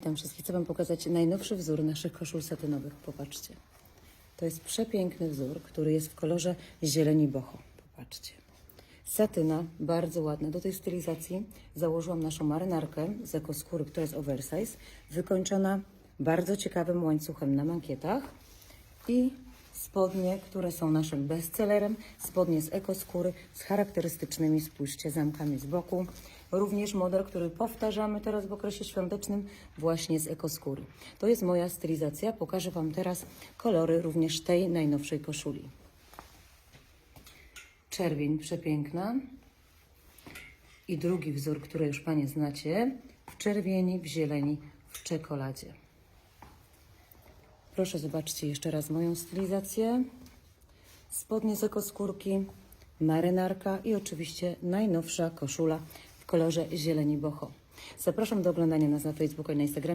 Witam wszystkich. Chcę Wam pokazać najnowszy wzór naszych koszul satynowych. Popatrzcie. To jest przepiękny wzór, który jest w kolorze zieleni boho. Popatrzcie. Satyna, bardzo ładna. Do tej stylizacji założyłam naszą marynarkę z ekoskóry, która jest oversize, wykończona bardzo ciekawym łańcuchem na mankietach i spodnie, które są naszym bestsellerem. Spodnie z ekoskóry z charakterystycznymi, spójrzcie, zamkami z boku. Również model, który powtarzamy teraz w okresie świątecznym, właśnie z ekoskóry. To jest moja stylizacja. Pokażę Wam teraz kolory również tej najnowszej koszuli. Czerwień przepiękna. I drugi wzór, który już Panie znacie, w czerwieni, w zieleni, w czekoladzie. Proszę zobaczcie jeszcze raz moją stylizację. Spodnie z ekoskórki, marynarka i oczywiście najnowsza koszula w kolorze zieleni boho. Zapraszam do oglądania nas na Facebooku i na Instagramie.